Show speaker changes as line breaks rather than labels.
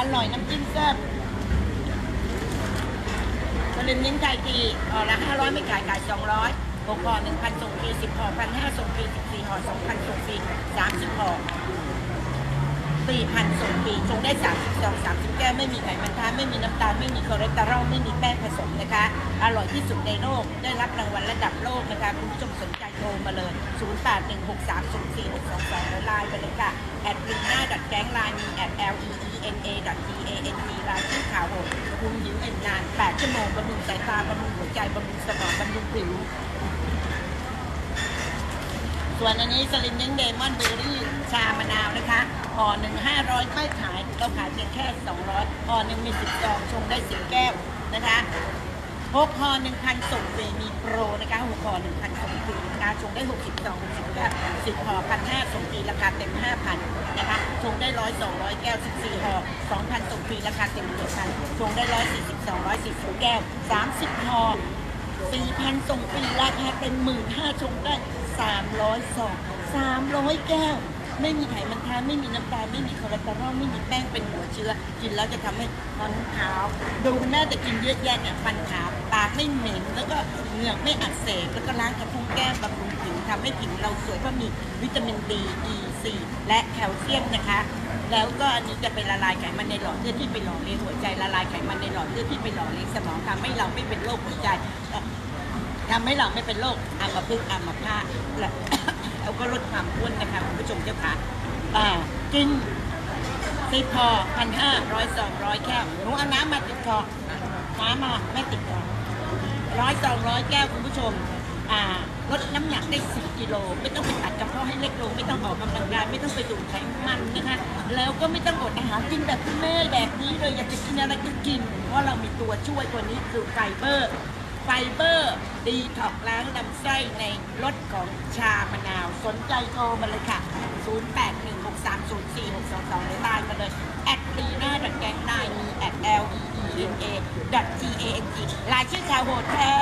อร่อยน้ำจิ้มแซ่บสลิมนิ้งไก่ตีห่อละห้าร้อยไม่ขายขายสองร้อยหกห่อหนึ่งพันส่งฟรีสิบห่อพันห้าส่งฟรีสิบสี่ห่อสองพันส่งฟรีสามสิบห่อสี่พันส่งฟรีชงได้สามสิบสองสามสิบแก้วไม่มีไขมันท้าไม่มีน้ำตาลไม่มีคอเลสเตอรอลไม่มีแป้งผสมนะคะ อร่อยที่สุดในโลกได้รับรางวัลระดับโลกนะคะคุณผู้ชมสนใจโทรมาเลย 0 8 1 6 3 0 4 6 2 2หรือไลน์ไปเลยค่ะ แอดรีน่าดัดแก๊งไลน์มีแอด L E E N A ดัด T A N T ไลน์ชื่อข่าวหดคุณหิวเอ็นนาน 8 ชั่วโมงบำรุงสายตาบำรุงหัวใจบำรุงสมองบำรุงผิว ส่วนอันนี้สลิมยังเดมอนเบอร์รี่ชามะนาวนะคะห่อหนึ่งห้าร้อยไม่ขายเราขายเพียงแค่สองร้อยห่อหนึ่งมีสิบซองชงได้สิบแก้วนะคะ หกห่อหนึ่งพันส่งฟรีมีโปรนะคะหกห่อหนึ่งพันส่งฟรีนะคะชงได้หกสิบซองหกสิบแก้วสิบห่อพันห้าส่งฟรีราคาเต็มห้าพันนะคะชงได้ร้อยสองร้อยแก้วสิบสี่ห่อสองพันส่งฟรีราคาเต็มเจ็ดพันชงได้ร้อยสี่สิบสองร้อยสี่สิบแก้วสามสิบห่อสี่พันส่งฟรีราคาเป็นหมื่นห้าชงได้สามร้อยสองสามร้อยแก้วไม่มีไขมันทานไม่มีน้ำตาลไม่มีคอเลสเตอรอลไม่มีแป้งเป็นหัวเชื้อ กินแล้วจะทำให้ฟันขาว ดูแม่แต่กินเยอะแยะเนี่ยฟันขาวากไม่เหม็นแล้วก็เหงือกไม่อักเสบแล้วก็ล้างกระพุ้งแก้มบำรุงผิวทำให้ผิวเราสวยเพราะมีวิตามิน D E C และแคลเซียมนะคะ แล้วก็อันนี้จะไปละลายไขมันในหลอดเลือดที่ไปหล่อเลี้ยงหัวใจละลายไขมันในหลอดเลือดที่ไปหล่อเลี้ยงสมองทำให้เราไม่เป็นโรคหัวใจทำให้เราไม่เป็นโรคอัมพฤกษ์อัมพาตแล้วก็ลดความอ้วนนะคะคุณผู้ชมเจ้าค่ะอ่ากินสิบพอพันห้าร้อยสองร้อยแก้วหนูเอาน้ำมาติดคอน้ำมาไม่ติดคอ ร้อยสองร้อยแก้วคุณผู้ชมอ่าลดน้ำหนักได้สิบกิโล ไม่ต้องไปตัดกระเพาะให้เล็กลง ไม่ต้องออกกำลังกาย ไม่ต้องไปดูดไขมันนะคะ แล้วก็ไม่ต้องอดอาหารกินแบบคุณแม่แบบนี้เลยอยากจะกินอะไรก็กิน เพราะเรามีตัวช่วยตัวนี้คือไฟเบอร์ ไฟเบอร์ดีท็อกล้างลำไส้ในรสของชามะนาว สนใจโทรมาเลยค่ะ 0816304622หรือไลน์มาเลยแอดลีน่ m a t a n g รายชื่อชาวโหวตแค่